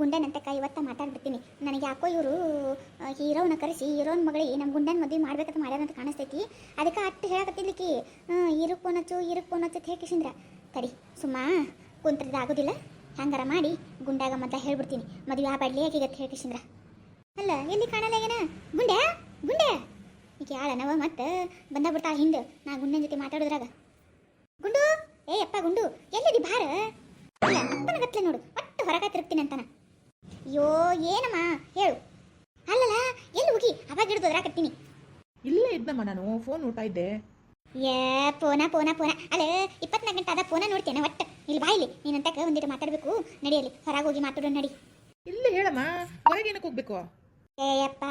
ಅಲ್ಲ ಕೈ ಇವತ್ತ ಮಾತಾಡ್ಬಿಡ್ತೀನಿ. ನನಗೆ ಯಾಕೋ ಇವರು ಹೀರೋನ ಕರೆಸಿ, ಹೀರೋನ್ ಮಗಳಿ ನಮ್ಮ ಗುಂಡನ ಮದುವೆ ಮಾಡ್ಬೇಕಂತ ಮಾಡ್ಯಾರಂತ ಕಾಣಿಸ್ತೈತಿ. ಅದಕ್ಕೆ ಅಟ್ಟು ಹೇಳಕತ್ತಿದ್ಲಿಕ್ಕಿ ಇರುಕ್ ಫೋನ್ ಹಚ್ಚು ಪೋನಚ್ಚು ಹಚ್ಚು ಹೇಕಿಸಿಂದ್ರ ತಡಿ, ಸುಮ್ಮ ಕುಂತ್ರದ ಆಗೋದಿಲ್ಲ. ಹಂಗಾರ ಮಾಡಿ ಗುಂಡಾಗ ಮೊದಲ ಹೇಳ್ಬಿಡ್ತೀನಿ. ಮದುವೆ ಆಬಾಡ್ಲಿ ಆಕಿಗೆ ಹೇಳ್ಕಿಸಿಂದ್ರ ಅಲ್ಲ, ಎಲ್ಲಿ ಕಾಣಲ್ಲ ಏನ ಗುಂಡೆ ಗುಂಡೆ ಈಗ ಯಾಳನವ ಮತ್ತೆ ಬಂದ ಬಿಡ್ತಾಳ ಹಿಂದೆ. ನಾ ಗುಂಡನ ಜೊತೆ ಮಾತಾಡೋದ್ರಾಗ. ಗುಂಡು? ಏ ಅಪ್ಪ ಗುಂಡು, ಎಲ್ಲಿದಿ ಬಾರ ಅಲ್ಲ ಅಪ್ಪನ ಗತ್ಲೆ ನೋಡು. ಹೊರಗ ತಿರುಗ್ತೀನಿ ಅಂತಾನ. ಅಯ್ಯೋ ಏನಮ್ಮ? ಹೇಳು. ಅಲ್ಲಲ್ಲ ಎಲ್ಲಿ ಹೋಗಿ? ಅವಾಗ ಹಿಡಿದು ಅದ್ರಾಕತ್ತೀನಿ ಇಲ್ಲೇ ಇದ್ದಮ್ಮ ನಾನು ಫೋನ್ ನೋಡ್ತಾ ಇದ್ದೆ. ಏ ಪೋನ ಪೋನ ಪೋನ. ಅಲ್ಲ ಇಪ್ಪತ್ನಾಲ್ಕು ಗಂಟೆ ಅದ ಫೋನ ನೋಡ್ತೇನೆ ಒಟ್ಟು. ಇಲ್ಲಿ ಬಾ ಇಲ್ಲಿ ನೀನಂತಕ್ಕೆ ಒಂದಿಟ್ಟು ಮಾತಾಡಬೇಕು. ನಡಿಯಲ್ಲಿ ಹೊರಗೆ ಹೋಗಿ ಮಾತಾಡೋಣ ನಡಿ. ಇಲ್ಲೇ ಹೇಳಮ್ಮ ಹೊರಗೆ ಏನಕ್ಕೆ ಹೋಗ್ಬೇಕು? ಏಯಪ್ಪ.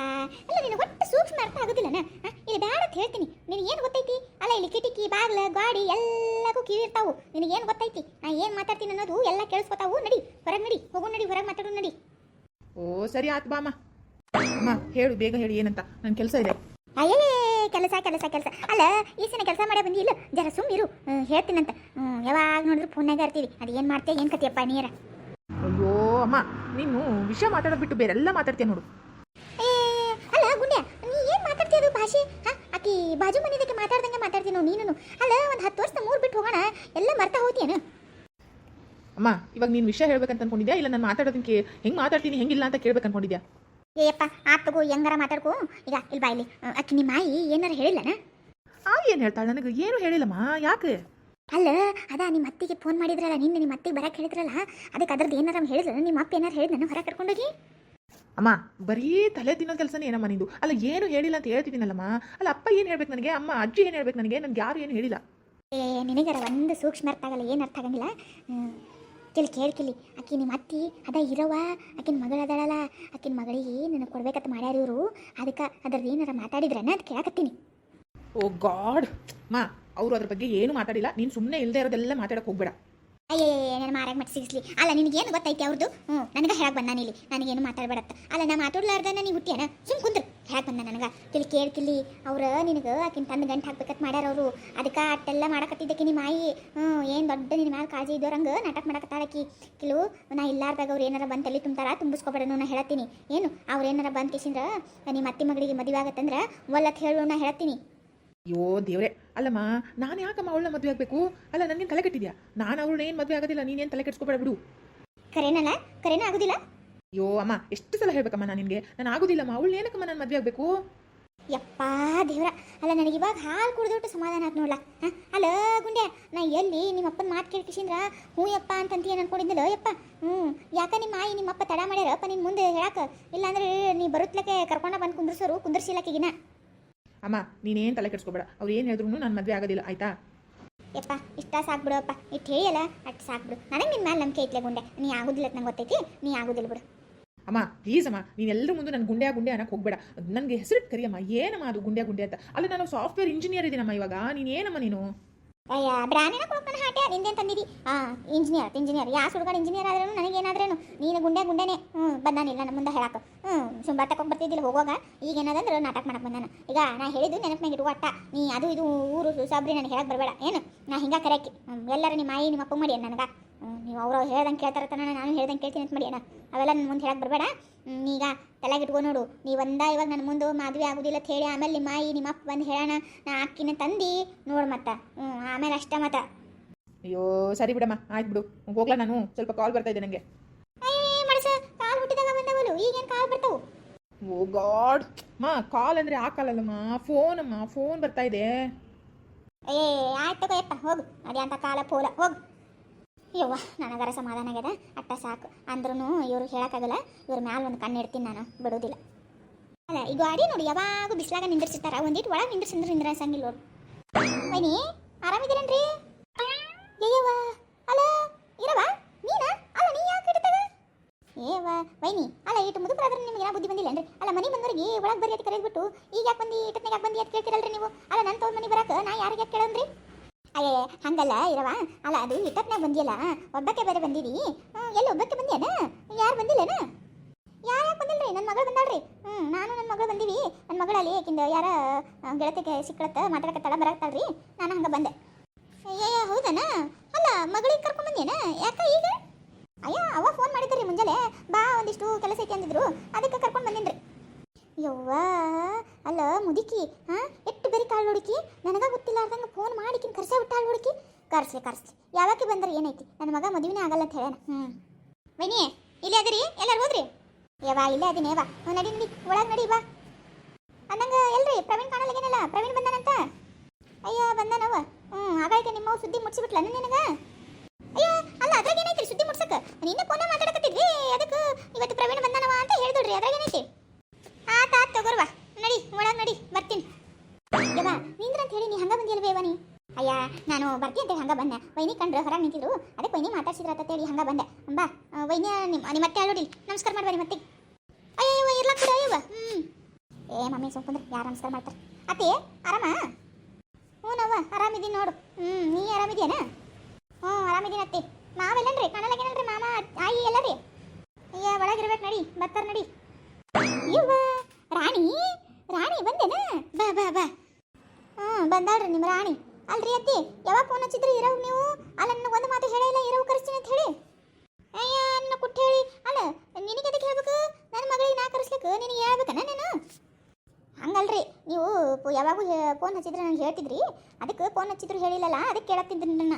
ಅಲ್ಲ ನಿನಗೆ ಒಟ್ಟು ಸೂಕ್ಷ್ಮ ಅರ್ಥ ಆಗೋದಿಲ್ಲನ? ಇಲ್ಲಿ ಬೇಡ ಅಂತ ಹೇಳ್ತೀನಿ. ನಿನಗೆ ಏನು ಗೊತ್ತೈತಿ? ಅಲ್ಲ ಇಲ್ಲಿ ಕಿಟಕಿ ಬಾಗ್ಲ ಗಾಡಿ ಎಲ್ಲಕ್ಕೂ ಕಿವಿ ಇರ್ತಾವು ನಿನಗೆ ಏನು ಗೊತ್ತೈತಿ? ನಾ ಏನು ಮಾತಾಡ್ತೀನಿ ಅನ್ನೋದು ಎಲ್ಲ ಕೇಳಿಸ್ಕೊತಾವು. ನಡಿ ಹೊರಗೆ ನಡಿ. ಹೋಗು ನಡಿ ಹೊರಗೆ ಮಾತಾಡೋಣ ನಡಿ. ಓ ಸರಿ ಆತ್ ಬಾ ಅಮ್ಮ ಅಮ್ಮ ಹೇಳು ಬೇಗ ಹೇಳಿ ಏನಂತ? ನನ್ನ ಕೆಲಸ ಇದೆ. ಅಯ್ಯೇ ಕೆಲಸ ಕೆಲಸ ಕೆಲಸ. ಅಲ್ಲ ಈ ಸಲ ಕೆಲಸ ಮಾಡೇ ಬಂದಿ? ಇಲ್ಲ ಜರ ಸುಮ್ಮಿರು ಇರು. ಹೇಳ್ತೀನಂತ. ಯಾವಾಗ ನೋಡಿದ್ರು ಫೋನಾಗ ಇರ್ತೀವಿ. ಅದು ಏನು ಮಾಡ್ತೀಯ ಏನು ಕತಿಯಪ್ಪ ನೀರ? ಅಯ್ಯೋ ಅಮ್ಮ ನೀನು ವಿಷಯ ಮಾತಾಡೋದು ಬಿಟ್ಟು ಬೇರೆಲ್ಲ ಮಾತಾಡ್ತೀಯ ನೋಡು ಏ ಅಲ್ಲ ಗುಂಡ್ಯ ನೀ ಏನು ಮಾತಾಡ್ತೀಯ ಅದು ಭಾಷೆ ಹಾ ಆಕಿ ಬಾಜು ಮನೆದಕ್ಕೆ ಮಾತಾಡ್ದಂಗೆ ಮಾತಾಡ್ತೀನೋ ನೀನು ಅಲ್ಲ ಒಂದು ಹತ್ತು ವರ್ಷದ ಮೂರು ಬಿಟ್ಟು ಹೋಗೋಣ ಎಲ್ಲ ಮರ್ತಾ ಹೋಗ್ತೀಯನ? ಅಮ್ಮ ಇವಾಗ ನೀನು ವಿಷಯ ಹೇಳ್ಬೇಕಂತ ಅನ್ಕೊಂಡಿದ್ಯಾ? ಇಲ್ಲ ನಾನು ಮಾತಾಡೋದಕ್ಕೆ ಹೆಂಗೆ ಮಾತಾಡ್ತೀನಿ ಹೆಂಗಿಲ್ಲ ಅಂತ ಕೇಳ್ಬೇಕು ಅನ್ಕೊಂಡಿದ್ಯಾ? ಏಯಪ್ಪ ಆತ್ ತಗೋ ಹೆಂಗಾರ ಮಾತಾಡ್ಕೋ. ಈಗ ಇಲ್ಲಿ. ಬಾಯಿಲಿ ಅಕ್ಕಿ ನಿಮ್ಮ ಮಾಯಿ ಏನಾರ ಹೇಳಿಲ್ಲನ? ಆ ಏನು ಹೇಳ್ತಾಳೆ? ನನಗೆ ಏನು ಹೇಳಿಲ್ಲಮ್ಮ ಯಾಕೆ? ಅಲ್ಲ ಅದ ನಿಮ್ಮ ಅತ್ತಿಗೆ ಫೋನ್ ಮಾಡಿದ್ರಲ್ಲ ನಿನ್ನೆ ನಿಮ್ಮ ಅತ್ತಿಗೆ ಬರಕ್ಕೆ ಹೇಳಿದ್ರಲ್ಲ ಅದಕ್ಕೆ ಅದ್ರದ್ದು ಏನಾರ ಹೇಳಿದ್ರಲ್ಲ ನಿಮ್ಮ ಅಪ್ಪ ಏನಾರ ಹೇಳಿದ್ ನಾನು ಹೊರಗೆ ಕರ್ಕೊಂಡೋಗಿ? ಅಮ್ಮ ಬರೀ ತಲೆ ತಿನ್ನೋ ಕೆಲಸನೇ ಏನಮ್ಮ ನಿಂದು? ಅಲ್ಲ ಏನು ಹೇಳಿಲ್ಲ ಅಂತ ಹೇಳ್ತಿದ್ದೀನಲ್ಲಮ್ಮ. ಅಲ್ಲ ಅಪ್ಪ ಏನು ಹೇಳ್ಬೇಕು ನನಗೆ? ಅಮ್ಮ ಅಜ್ಜಿ ಏನು ಹೇಳ್ಬೇಕು ನನಗೆ? ನನಗೆ ಯಾರು ಏನು ಹೇಳಿಲ್ಲ. ಏ ನಿನಗರ ಒಂದು ಸೂಕ್ಷ್ಮ ಅರ್ಥ ಆಗಲ್ಲ ಏನು ಅರ್ಥ ಆಗಂಗಿಲ್ಲ? ಕೇಳಿ ಕೇಳಿ ಕೇಳ್ಕಿಲಿ ಆಕಿ ನಿಮ್ಮ ಅತ್ತಿ ಅದ ಇರವ? ಆಕಿನ ಮಗಳ ಅದಳಲ್ಲ. ಆಕಿನ ಮಗಳಿಗೆ ನನಗೆ ಕೊಡ್ಬೇಕಂತ ಮಾಡ್ಯಾರ ಇವರು. ಅದಕ್ಕೆ ಅದ್ರದ್ದು ಏನಾರ ಮಾತಾಡಿದ್ರನ ಅದು ಕೇಳಕತ್ತೀನಿ. ಓ ಗಾಡ್. ಮಾ ಅವರು ಅದ್ರ ಬಗ್ಗೆ ಏನು ಮಾತಾಡಿಲ್ಲ. ನೀನು ಸುಮ್ಮನೆ ಇಲ್ಲದೆ ಇರೋದೆಲ್ಲ ಮಾತಾಡಕ್ಕೆ ಹೋಗ್ಬೇಡ. ಅಯ್ಯೇ ನನ್ನ ಮಾರಾಗ ಮಟ್ ಸಿಗಿಸ್ಲಿ. ಅಲ್ಲ ನಿನಗೆ ಏನು ಗೊತ್ತೈತಿ ಅವ್ರದ್ದು ಹ್ಞೂ, ನನಗೆ ಹೇಳಕ್ ಬಂದಾನ ಇಲ್ಲಿ ನನಗೇನು ಮಾತಾಡ್ಬೇಡತ್ತ. ಅಲ್ಲ, ನಾ ಮಾತಾಡ್ಲಾರ್ದನ ನೀವು ಹುಟ್ಟಿಯನ? ಸುಮ್ ಕುಂದ್ರು. ಹೇಳಕ್ ಬಂದ ನನಗೆ. ತಿಳಿ ಕೇಳ್ಕಿಲ್ಲಿ ಅವ್ರ ನಿನಗೆ ಆಕಿನ ತಂದು ಗಂಟು ಹಾಕ್ಬೇಕಂತ ಮಾಡ್ಯಾರ ಅವರು. ಅದಕ್ಕೆ ಅಟ್ಟೆಲ್ಲ ಮಾಡಕತ್ತಿದ್ದಕ್ಕೆ ನಿಮ್ಮ ಮಾಯಿ. ಹ್ಞೂ, ಏನು ದೊಡ್ಡ ನಿನ್ನ ಮ್ಯಾಲ ಕಾಳಜಿ ಇದ್ದೋರಂಗೆ ನಾಟಕ ಮಾಡಕತ್ತಾಳಕಿ ಕಿಲು, ನಾ ಇಲ್ಲಾರ್ದಾಗ ಅವ್ರು ಏನಾರ ಬಂದು ತಲೆ ತುಂಬ್ತಾರ, ತುಂಬಿಸ್ಕೊಬೇಡ ನಾನು ಹೇಳ್ತೀನಿ ಏನು? ಅವ್ರು ಏನಾರ ಬಂದು ಕಿಸಿಂದ್ರ ನಿಮ್ಮ ಅತ್ತಿ ಮಗಳಿಗೆ ಮದುವೆ ಆಗತ್ತಂದ್ರೆ ಒಲ್ಲತ್ ಹೇಳು ನಾ ಹೇಳ್ತೀನಿ ಅಯ್ಯೋ ದೇವ್ರೆ. ಅಲ್ಲಮ್ಮ ನಾನು ಯಾಕಮ್ಮ ಅವಳನ್ನ ಮದುವೆ ಆಗಬೇಕು? ಅಲ್ಲ ನನಗೇನು ತಲೆ ಕೆಟ್ಟಿದ್ಯಾ? ನಾನು ಅವಳು ಏನು ಮದುವೆ ಆಗೋದಿಲ್ಲ ನೀನೇನು ತಲೆ ಕೆಡ್ಸ್ಕೊಬೇಡ ಬಿಡು. ಕರೆನಲ್ಲ ಕರೆನ ಆಗೋದಿಲ್ಲ? ಅಯ್ಯೋ ಅಮ್ಮ ಎಷ್ಟು ಸಲ ಹೇಳ್ಬೇಕಮ್ಮ ನಾನು ನಿನಗೆ? ನಾನು ಆಗೋದಿಲ್ಲಮ್ಮ ಅವಳು ಏನಕ್ಕಮ್ಮ ನಾನು ಮದುವೆ ಆಗಬೇಕು? ಯಪ್ಪಾ ದೇವ್ರ. ಅಲ್ಲ ನನಗೆ ಇವಾಗ ಹಾಲು ಕುಡಿದೊಟ್ಟು ಸಮಾಧಾನ ಆಯ್ತು ನೋಡ್ಲ? ಹ? ಅಲ್ಲ ಗುಂಡ್ಯ ನಾ ಎಲ್ಲಿ ನಿಮ್ಮ ಅಪ್ಪನ ಮಾತು ಕೇಳ್ಕಿಸಿಂದ್ರ ಹ್ಞೂ ಯಪ್ಪ ಅಂತಂತ ಏನು ಅನ್ಕೊಂಡಿದ್ದಿಲ್ಲ ಯಪ್ಪ. ಹ್ಞೂ ಯಾಕ ನಿಮ್ಮ ಆಯಿ ನಿಮ್ಮ ಅಪ್ಪ ತಡ ಮಾಡ್ಯಾರಪ್ಪ ನಿನ್ನ ಮುಂದೆ ಹೇಳಕ್ಕೆ ಇಲ್ಲಾಂದ್ರೆ ನೀ ಬರುತ್ತಲಕ್ಕೆ ಕರ್ಕೊಂಡ ಬಂದು ಕುಂದ್ರಸೋರು ಕುಂದ್ರಸಿಲ್ಲಕ್ಕಿಗಿನ ಅಮ್ಮ ನೀನೇನು ತಲೆ ಕೆಡ್ಸ್ಕೊಬೇಡ. ಅವ್ರು ಏನು ಹೇಳಿದ್ರು ನಾನು ಮದುವೆ ಆಗೋದಿಲ್ಲ ಆಯ್ತಾ? ಯಪ್ಪ ಇಷ್ಟ ಸಾಕು ಅಪ್ಪ. ಇಟ್ಟು ಹೇಳಿಯಲ್ಲ ಅಷ್ಟು ಸಾಕು ಬಿಡು. ನನಗೆ ನಿನ್ನ ಮೇಲೆ ನಂಬಿಕೆ ಇಟ್ಲೆ ಗುಂಡೆ. ನೀ ಆಗೋದಿಲ್ಲ ನಂಗೆ ಗೊತ್ತೈತಿ ನೀ ಆಗೋದಿಲ್ಲ ಬಿಡು. ಅಮ್ಮ ಪ್ಲೀಸ್ ಅಮ್ಮ ನೀನೆಲ್ಲರ ಮುಂದೆ ನಾನು ಗುಂಡೆ ಗುಂಡೆ ಅನ್ನಕ್ಕೆ ಹೋಗ್ಬೇಡ. ನನಗೆ ಹೆಸರಿಟ್ಟು ಕರಿಯಮ್ಮ ಏನಮ್ಮ ಅದು ಗುಂಡೆ ಗುಂಡೆ ಅಂತ. ಅಲ್ಲ ನಾನು ಸಾಫ್ಟ್ವೇರ್ ಇಂಜಿನಿಯರ್ ಇದ್ದೀನಮ್ಮ ಇವಾಗ. ನೀನು ಏನಮ್ಮ ನೀನು? ಅಯ್ಯ, ಬ್ರಾಹ್ಮಣ ಕೊಡ್ಕೊಂಡು ಹಾಟೆ ನಿಂದೇನು ತಂದಿದಿ ಹಾಂ ಇಂಜಿನಿಯರ್ ಇಂಜಿನಿಯರ್ ಯಾ ಸುಡುಗಾಡು ಇಂಜಿನಿಯರ್ ಆದ್ರೂ ನನಗೇನಾದ್ರೇನು ನೀನು ಗುಂಡೆ ಗುಂಡೆನೆ. ಹ್ಞೂ ಬಂದಾನಿಲ್ಲ ನಮ್ಮ ಮುಂದೆ ಹೇಳಕ್ಕೆ ಹ್ಞೂ ಸುಮ್ಮ ತಕೊಂಡ್ ಬರ್ತಿದ್ದಿಲ್ಲ, ಹೋಗುವಾಗ. ಈಗ ಏನದಂದ್ರೆ ನಾಟಕ ಮಾಡಕ್ಕೆ ಬಂದಾನ. ಈಗ ನಾ ಹೇಳಿದ್ದು ನೆನಪಿನಾಗ ಇಡುವ ಅಟ್ಟ. ನೀ ಅದು ಇದು ಊರು ಸಾಬ್ರಿ ನನಗೆ ಹೇಳಕ್ಕೆ ಬರಬೇಡ. ಏನು? ನಾ ಹಿಂಗೆ ಕರೆಯಕ್ಕೆ ಎಲ್ಲರೂ ನಿಮ್ಮ ಮಾಯಿ ನಿಮ್ಮ ಅಪ್ಪ ಮಾಡಿ, ನನಗೆ. ನೀವು ಅವ್ರು ಹೇಳ್ದಂಗೆ ಕೇಳ್ತಾರೆ ತಾನೆ ನಾನು ಹೇಳ್ದಂಗೆ ಕೇಳ್ತೀನಿ ಅಂತ ಮಾಡಿ ಅಣ್ಣ. ಅವೆಲ್ಲ ನನ್ನ ಮುಂದೆ ಹೇಳಕ್ಕೆ ಬರಬೇಡ. ಈಗ ತಲೆಗೆ ಇಟ್ಕೊ ನೋಡು. ನೀವು ಒಂದ ಇವಾಗ ನನ್ನ ಮುಂದೆ ಮದುವೆ ಆಗೋದಿಲ್ಲ ಅಂತ ಹೇಳಿ ಆಮೇಲೆ ನಿಮ್ಮ ಮಾಯಿ ನಿಮ್ಮ ಅಪ್ಪ ಬಂದು ಹೇಳೋಣ. ನಾ ಅಕ್ಕಿನ ತಂದು ನೋಡು ಮತ್ತೆ. ಹ್ಞೂ ಆಮೇಲೆ ಅಷ್ಟ ಮತ್ತೆ. ಅಯ್ಯೋ ಸರಿ ಬಿಡಮ್ಮ ಆಯ್ತು ಬಿಡು. ಹೋಗ್ಲಾ ನಾನು ಸ್ವಲ್ಪ ಕಾಲ್ ಬರ್ತಾ ಇದೆ ನನಗೆ ಕಾಲ್ ಹುಟ್ಟಿದಾಗ ಬಂದವಳು. ಈಗೇನು ಕಾಲ್ ಬರ್ತಾವು? Oh God. ಮಾ ಕಾಲ್ ಅಂದರೆ ಆ ಕಾಲ್ ಅಲ್ಲಮ್ಮ. ಫೋನ್ ಅಮ್ಮ ಫೋನ್ ಬರ್ತಾ ಇದೆ. ಏ ಆಯ್ತು ಹೋಗು. ಅದೇ ಅಂತ ಕಾಲ ಪೋಲ ಹೋಗು. ಯವ್ವ, ನನಗರ ಸಮಾಧಾನ ಆಗ್ಯದ? ಅಟ್ಟ ಸಾಕು. ಅಂದ್ರೂ ಇವ್ರು ಹೇಳಕ್ಕಾಗಲ್ಲ. ಇವ್ರ ಮ್ಯಾಲ ಒಂದು ಕಣ್ಣು ಇಡ್ತೀನಿ ನಾನು. ಬಿಡೋದಿಲ್ಲ. ಅಲ್ಲ ಈ ಗಾಡಿ ನೋಡಿ ಯಾವಾಗ ಬಿಸಿಲಾಗ ನಿಂದಿರ್ಸಿರ್ತಾರ ಒಂದಿಟ್ಟು ಒಳಗೆ ನಿಂದಿರ್ಸಿಂದ್ರೆ ನಿಂದ್ರಸಂಗಿಲ್ಲ ನೋಡು. ಬನ್ನಿ ಆರಾಮಿದ್ದೀರೇನ್ರಿ? ಏಯವ್ವ ಅಲ್ಲ ಇರವ ನೀನ? ಅಲ್ಲ, ನೀ ಯಾಕೆ ಇಡ್ತದ ಏವ ವೈನಿ, ಅಲ್ಲ ಇಟ್ಟು ಮುದುಕರಾದ್ರೆ ನಿಮ್ಗೆ ಏನೋ ಬುದ್ಧಿ ಬಂದಿಲ್ಲ ಅಲ್ಲ, ಮನೆ ಬಂದವರಿಗೆ ಒಳಗೆ ಬರ್ರಿ ಅಂತ ಕರೆದ್ಬಿಟ್ಟು, ಈಗ ಯಾಕೆ ಬಂದು ಇಟ್ಟತ್ನಾಗ ಯಾಕೆ ಬಂದು ಅಂತ ಕೇಳ್ತಿರಲ್ರಿ ನೀವು? ಅಲ್ಲ ನನ್ನ ತವ್ರ ಮನೆ ಬರಕ್ಕೆ ನಾ ಯಾರಿಗೆ ಯಾಕೆ ಕೇಳನ್ರಿ? ಅಯ್ಯೇ ಹಂಗಲ್ಲ ಇರವ ಅಲ್ಲ, ಅದು ಇಟ್ಟತ್ನಾಗ ಬಂದಿಲ್ಲ ಒಬ್ಬಕ್ಕೆ ಬೇರೆ ಬಂದಿರಿ ಎಲ್ಲ ಒಬ್ಬಕ್ಕೆ ಬಂದ್ಯಾನ? ಯಾರು ಬಂದಿಲ್ಲನ? ಯಾರು ಯಾಕೆ ಬಂದಿಲ್ರಿ? ನನ್ನ ಮಗಳು ಬಂದಾಳ್ರಿ. ಹ್ಞೂ ನಾನು ನನ್ನ ಮಗಳು ಬಂದೀವಿ. ನನ್ನ ಮಗಳಲ್ಲಿ ಯಾಕಿಂದ ಯಾರ ಗೆಳತಿಗೆ ಸಿಕ್ಕಳತ್ತ ಮಾತಾಡಕತ್ತಾಳ ಬರಕತ್ತಾಳ್ರಿ ನಾನು ಹಂಗೆ ಬಂದೆ. ಅಯ್ಯಯ್ಯ ಹೌದನ? ಅಲ್ಲ, ಮಗಳಿಗೆ ಕರ್ಕೊಂಡ್ ಬಂದೇನ ಯಾಕ ಈಗ? ಅಯ್ಯ ಅವ ಫೋನ್ ಮಾಡಿದ್ರಿ ಮುಂಜಾನೆ. ಬಾ, ಒಂದಿಷ್ಟು ಕೆಲಸ ಐತಿ ಅಂದಿದ್ರು. ಅದಕ್ಕೆ ಕರ್ಕೊಂಡು ಬಂದಿನ್ರಿ. ಯವ್ವ ಅಲ್ಲ, ಮುದುಕಿ, ಹಾ? ಎಷ್ಟು ಬೇರೆ ಕಾಳು ಹುಡುಕಿ ನನಗೆ ಗೊತ್ತಿಲ್ಲಾರ್ದಂಗೆ ಫೋನ್ ಮಾಡಿಕಿನ್ ಕರ್ಸೇ ಬಿಟ್ಟಾಳು ಹುಡುಕಿ ಕರ್ಸ್ಲಿ ಕರ್ಸ್ಲಿ. ಯಾವಾಕೆ ಬಂದ್ರೆ ಏನೈತಿ? ನನ್ನ ಮಗ ಮದುವೆನೇ ಆಗಲ್ಲ ಅಂತ ಹೇಳ್ಯಾನ. ಹ್ಞೂ ಬನ್ನಿ ಇಲ್ಲೇ ಅದರಿ, ಎಲ್ಲರೂ ಹೋದ್ರಿ? ಯವ್ವ, ಇಲ್ಲೇ ಅದೀನಿ ಹ್ಞೂ ನಡಿ ನಡಿ, ಒಳಗೆ ನಡಿ, ಬಾ. ಅನ್ನಂಗೆ ಎಲ್ರಿ, ಪ್ರವೀಣ್ ಕಾಣಲಾಗೇನಲ್ಲ ಪ್ರವೀಣ್ ಬಂದಾನಂತ? ಅಯ್ಯ ಬಂದಾನವ ಹ್ಞೂ ಹಾಗಾಗಿ ನಿಮ್ಮ ಸುದ್ದಿ ಮುಟ್ಸಿಬಿಟ್ಲ ನಿನಗ? ಅಯ್ಯ, ಅಲ್ಲ, ಅದ್ರಾಗ ಏನೈತ್ರಿ ಸುದ್ದಿ ಮುಟ್ಸಕ್ಕೆ ನಿನ್ನೆ ಫೋನ್ ಮಾತಾಡಕತ್ತಿದ್ವಿ, ಅದಕ್ಕೆ ನಾನು ಬರ್ತೀನಿ ಅಂತೇಳಿ ಹಂಗ ಬಂದೆ. ವೈನಿ ಕಂಡ್ರೆ ಹೊರಗೆ ನಿಂತಿದ್ರು ಅದಕ್ಕೆ ವೈನಿ ಮಾತಾಡ್ಸಿದ್ರ ಅಂತ ಹೇಳಿ ಹಂಗ ಬಂದೆ. ಬಾ ವೈನಿ ನಿಮ್ಮ ನಿಮ್ಮ ಮತ್ತೆ ನೋಡಿ ನಮಸ್ಕಾರ ಮಾಡ್ಬಾರಿ ಮತ್ತೆ ಅಯ್ಯೋ ಇರ್ಲಾಕ್ ಬಿಡ ಅಯ್ಯವ್ವ ಹ್ಞೂ ಏ, ಮಮ್ಮಿ ಸುಮ್ಕುಂದ್ರೆ ಯಾರು ನಮಸ್ಕಾರ ಮಾಡ್ತಾರೆ? ಅತ್ತೆ, ಆರಾಮ? ಹ್ಞೂನವ್ವ ಆರಾಮಿದ್ದೀನಿ ನೋಡು. ಹ್ಞೂ ನೀ ಆರಾಮಿದ್ಯಾನ? ಹ್ಞೂ ಆರಾಮಿದ್ದೀನಿ ಅತ್ತಿ. ಮಾವೆಲ್ಲನ್ರಿ ಕಾಣಲಾಗೇನಲ್ರಿ ಮಾಮ ಆಯಿ ಎಲ್ಲ ರೀ ಅಯ್ಯ, ಒಳಗಿರ್ಬೇಕು ನಡಿ, ಬರ್ತಾರೆ ನಡಿ. ಇವ್ವ ರಾಣಿ? ರಾಣಿ ಬಂದೇನಾ? ಬಾ ಬಾ ಬಾ. ಹ್ಞೂ, ಬಂದಾಳ್ರಿ ನಿಮ್ಮ ರಾಣಿ. ಅಲ್ರಿ ಅತ್ತಿ, ಯಾವಾಗ ಫೋನ್ ಹಚ್ಚಿದ್ರಿ? ಇರವ್ ನೀವು? ಅಲ್ಲ ನನ್ನ ಒಂದು ಮಾತು ಹೇಳೇ ಇಲ್ಲ, ಇರವು ಕರೆಸ್ತೀನಿ ಅಂತ ಹೇಳಿ. ಅಯ್ಯ, ನನ್ನ ಕುಟ್ಟಿ ಹೇಳಿ. ಅಲ್ಲ, ನಿನಗೆ ಅದಕ್ಕೆ ಹೇಳ್ಬೇಕು? ನನ್ನ ಮಗಳಿಗೆ ನಾ ಕರೆಸ್ಲಿಕ್ಕೆ ನಿನಗೆ ಹೇಳ್ಬೇಕನ ನಾನು? ಹಂಗಲ್ರಿ, ನೀವು ಯಾವಾಗ ಫೋನ್ ಹಚ್ಚಿದ್ರೆ ನನಗೆ ಹೇಳ್ತಿದ್ರಿ. ಅದಕ್ಕೆ ಫೋನ್ ಹಚ್ಚಿದ್ರು ಹೇಳಿಲ್ಲಲ್ಲ, ಅದಕ್ಕೆ ಕೇಳತ್ತಿದ್ರಿ ನನ್ನ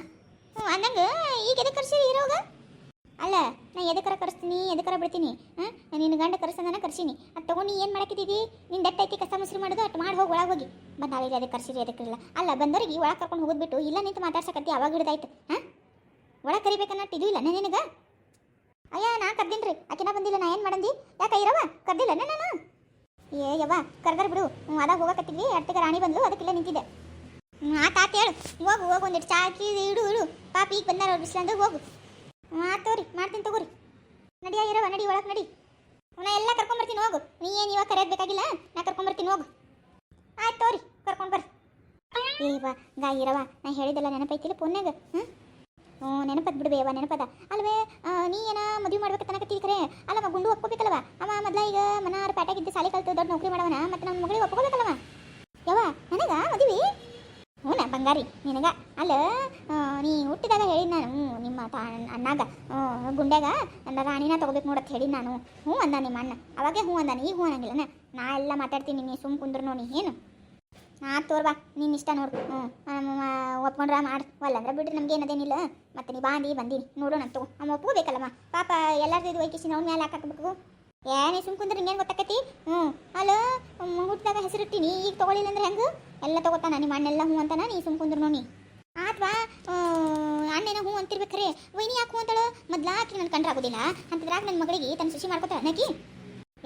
ಅಂದಂಗೆ, ಈಗ ಎದಕ್ಕೆ ಕರೆಸಿ ಇರೋಗ? ಅಲ್ಲ, ನಾ ಎದಕ್ಕರ ಕರೆಸ್ತೀನಿ? ಎದಕ್ಕರ ಬಿಡ್ತೀನಿ? ಹಾಂ? ನಿನ್ನ ಗಂಡ ಕರೆಸಂದನ ಕರ್ಸೀನಿ. ಅದು ತಗೊಂಡು ಏನು ಮಾಡಕ್ಕಿದ್ದೀವಿ ನಿನ್ನ ದಟ್ಟ ಐತಿ ಕಸ ಮುಸ್ರಿ ಮಾಡೋದು ಅಟ್ ಮಾಡಿ ಹೋಗಿ ಒಳಗೆ ಹೋಗಿ. ಬಂದಾಳಿರಿ ಅದಕ್ಕೆ ಕರ್ಸಿರಿ ಅದಕ್ಕಿರಲ್ಲ ಅಲ್ಲ, ಬಂದವ್ರಿಗೆ ಒಳಗೆ ಕರ್ಕೊಂಡು ಹೋಗ್ಬಿಟ್ಟು ಇಲ್ಲ ನಿಂತು ಮಾತಾಡ್ಸಕತ್ತಿ, ಅವಾಗ ಹಿಡ್ದಾಯ್ತು. ಹಾಂ? ಒಳಗೆ ಕರಿಬೇಕನ್ನಟ್ಟು ಇದು ಇಲ್ಲ ನಿನಗೆ? ಅಯ್ಯ, ನಾ ಕರ್ದಿನ್ರಿ. ಆಕಿನ ಬಂದಿಲ್ಲ, ನಾ ಏನು ಮಾಡಂದಿ? ಯಾಕೆ ಇರವ ಕರ್ದಿಲ್ಲ ನಾನು ಏ, ಯವ್ವ ಕರ್ದರ್ ಬಿಡು. ಅದಾಗ ಹೋಗಕತ್ತಿದ್ವಿ ಅಟ್ಟಿಗೆ ರಾಣಿ ಬಂದ್ಲು ಅದಕ್ಕಿಲ್ಲ ನಿಂತಿದ್ದೆ. ಆತ ಆತ ಹೇಳು. ಹೋಗು ಹೋಗು ಒಂದಿಟ್ಟು ಚಾಕಿ ಇಡು ಇಡು. ಪಾಪ, ಈಗ ಬಂದಾರ ಅವ್ರು ಹೋಗು. ತಗೋರಿ, ಮಾಡ್ತೀನಿ ತಗೋರಿ. ನಡಿಯ ಇರವ ನಡಿ, ಒಳಗೆ ನಡಿ. ಅವನ ಎಲ್ಲ ಕರ್ಕೊಂಬರ್ತೀನಿ ಹೋಗು. ನೀ ಏನು ಇವಾಗ ಕರೆಯೋದು ಬೇಕಾಗಿಲ್ಲ? ನಾ ಕರ್ಕೊಂಬರ್ತೀನಿ ಹೋಗು. ಆಯ್ತು ತಗೋರಿ, ಕರ್ಕೊಂಡು ಬರ್ರಿ. ಏ ಇವ ಗಾ ಇರವ ನಾ ಹೇಳಿದೆಲ್ಲ ನೆನಪೈತಿಲ್ಲ ಫೋನ್ಯಾಗ ಹ್ಞೂ ಹ್ಞೂ ಬಿಡ್ಬೇ ಅವ ನೆನಪದ. ಅಲ್ವೇ ನೀ ಏನ ಮದುವೆ ಮಾಡ್ಬೇಕು ತನಕತ್ತಿ ಕರೆ? ಅಲ್ಲವ, ಗುಂಡು ಒಪ್ಕೋಬೇಕಲ್ವ ಅವ ಮೊದ್ಲ ಈಗ ಮನಾರ್ ಪ್ಯಾಟಾಗಿದ್ದು ಸಾಲಿ ಕಲ್ತು ದೊಡ್ಡ ನೌಕರಿ ಮಾಡವನ, ಮತ್ತೆ ನಮ್ಮ ಮಗಳಿಗೆ ಒಪ್ಕೋಬೇಕಲ್ವ ಯವ್ವ, ನನಗ ಮದುವೆ? ಹ್ಞೂ ಬಂಗಾರಿ, ನಿನಗ? ಅಲ್ಲ ನೀ ಹುಟ್ಟಿದಾಗ ಹೇಳಿದ್ ನಾನು ನಿಮ್ಮ ತಾ, ಅಣ್ಣಾಗ ಗುಂಡ್ಯಾಗ ನನ್ನ ರಾಣಿನ ತಗೋಬೇಕು ನೋಡತ್ ಹೇಳಿ ನಾನು. ಹ್ಞೂ ಅಂದ ನಿಮ್ಮ ಅಣ್ಣ. ಅವಾಗೆ ಹ್ಞೂ ಅಂದಾನ ಈಗ ಹ್ಞೂ ಅನ್ನಂಗಿಲ್ಲನ? ನಾ ಎಲ್ಲ ಮಾತಾಡ್ತೀನಿ, ನೀ ಸುಮ್ ಕುಂದ್ರು ನೋಡಿ ಏನು? ನಾ ತೋರ್ಬಾ ನಿನ್ನ ಇಷ್ಟ ನೋಡು. ಹ್ಞೂ ಒಪ್ಕೊಂಡ್ರ ಮಾಡಿ. ಅಲ್ಲಂದ್ರೆ ಬಿಡ್ರಿ, ನಮ್ಗೆ ಏನದೇನಿಲ್ಲ ಮತ್ತೆ ನೀ ಬಾಂದಿ ಬಂದೀನಿ ನೋಡೋಣ ತಗೋ. ಅಮ್ಮ ಒಪ್ಕೋಬೇಕಲ್ಲಮ್ಮ. ಪಾಪ ಎಲ್ಲರದ್ದು ಇದು ವೈಕಿಸಿ, ಅವ್ನ ಮೇಲೆ ಹಾಕಬೇಕು. ಏನೇ ಸುಮ್ ಕುಂದ್ರೆ ಏನು ಗೊತ್ತಾಕತಿ? ಹ್ಞೂ. ಅಲ್ಲ ಹುಟ್ಟಿದಾಗ ಹೆಸರಿಟ್ಟಿನಿ ಈಗ ತಗೊಳ್ಳಿಲ್ಲ ಅಂದ್ರೆ ಹೆಂಗೆ? ಎಲ್ಲ ತಗೋತಾನ, ನಿಮ್ಮ ಅಣ್ಣೆಲ್ಲ ಹ್ಞೂ ಅಂತಾನ, ನೀ ಸುಮ್ ಕುಂದ್ರು ನೋಡಿ ಆತ್ವಾ ಅಣ್ಣೇನ ಹ್ಞೂ ಅಂತಿರ್ಬೇಕ್ರೆ. ವೈನಿ ಯಾಕೆ ಹ್ಞೂ ಅಂತಾಳ? ಮೊದ್ಲ ಆಕಿ ನನ್ನ ಕಂಡ್ರಾಗೋದಿಲ್ಲ ಅಂತದ್ರಾಗ ನನ್ನ ಮಗಳಿಗೆ ತನ್ನ ಸುಶಿ ಮಾಡ್ಕೊತಾಳೆ ನಕಿ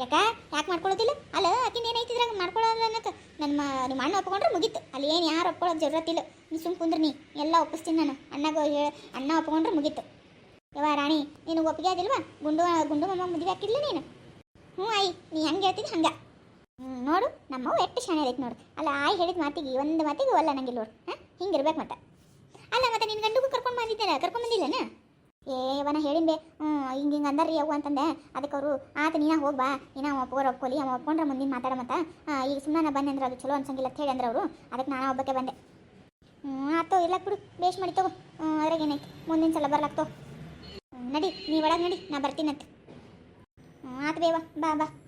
ಯಾಕ? ಯಾಕೆ ಮಾಡ್ಕೊಳ್ಳೋದಿಲ್ಲ ಅಲ್ಲ ಆಕಿನ ಏನೈತಿದ್ರಾಗ ಮಾಡ್ಕೊಳ್ಳೋಲ್ಲ ಅನ್ನಕ್ಕೆ ನನ್ನ ನಿಮ್ಮ ಅಣ್ಣ ಒಪ್ಕೊಂಡ್ರೆ ಮುಗೀತು. ಅಲ್ಲಿ ಏನು ಯಾರು ಒಪ್ಕೊಳ್ಳೋದು ಜರೂರತ್ತಿಲ್ಲ ನೀ ಸುಮ್ ಕುಂದ್ರ ನೀ. ಎಲ್ಲ ಒಪ್ಪಿಸ್ತೀನಿ ನಾನು. ಅಣ್ಣಗ ಅಣ್ಣ ಒಪ್ಕೊಂಡ್ರೆ ಮುಗೀತು. ಯವ ರಾಣಿ ನೀನು ಒಪ್ಪಿಗೆ ಆದಿಲ್ವಾ? ಗುಂಡು ಗುಂಡು ಮಮ್ಮ ಮದುವೆ ನೀನು? ಹ್ಞೂ, ಆಯಿ, ನೀ ಹೆಂಗೆ ಹೇಳ್ತೀನಿ ಹಂಗೆ. ನೋಡು ನಮ್ಮವ್ವ ಎಷ್ಟು ಶಾಣೆ ಐತೆ ನೋಡು. ಅಲ್ಲ, ಆಯ್ ಹೇಳಿದ ಮಾತಿಗೆ, ಒಂದು ಮಾತಿಗೆ ಒಲ್ಲ ನಂಗಿಲ್ಲ ನೋಡು. ಹಾಂ? ಹಿಂಗಿರ್ಬೇಕು ಮತ್ತೆ. ಅಲ್ಲ, ಮತ್ತೆ ನಿನ್ನ ಗಂಡುಗೂ ಕರ್ಕೊಂಡು ಬಂದಿದ್ದೇನೆ ಕರ್ಕೊಂಡು ಬಂದಿಲ್ಲನ? ಏ ಅವನ ಹೇಳಿಂಬೆ ಹ್ಞೂ, ಹಿಂಗೆ ಹಿಂಗೆ ಅಂದಾರ್ರಿ ಅವ್ವ ಅಂತಂದೆ. ಅದಕ್ಕೆ ಅವರು, ಆತ, ನೀನ ಹೋಗ್ಬಾ ನೀನ ಅವ ಒಪ್ಪೋರು ಒಪ್ಕೊಲಿ. ಅವ ಒಪ್ಕೊಂಡ್ರೆ ಮುಂದಿನ ಮಾತಾಡ ಮತ್ತೆ. ಈಗ ಸುಮ್ಮನೆ ಬಂದೆ ಅಂದ್ರೆ ಅದು ಚಲೋ ಅನ್ಸಂಗಿಲ್ಲ ಅಂತ ಹೇಳಿ ಅಂದ್ರೆ ಅವರು. ಅದಕ್ಕೆ ನಾನು ಒಬ್ಬಕ್ಕೆ ಬಂದೆ. ಹ್ಞೂ, ಆತೋ ಇಲ್ಲ ಬಿಡು. ಬೇಷ್ ಮಾಡಿ ತಗೋ. ಅದ್ರಾಗ ಏನಾಯ್ತು? ಮುಂದಿನ ಸಲ ಬರ್ಲಾಕ್ತೋ ನಡಿ, ನೀ ಒಳಗೆ ನಡಿ. ನಾ ಬರ್ತೀನಂತೆ ಆತು ಬೇವ ಬಾ ಬಾ.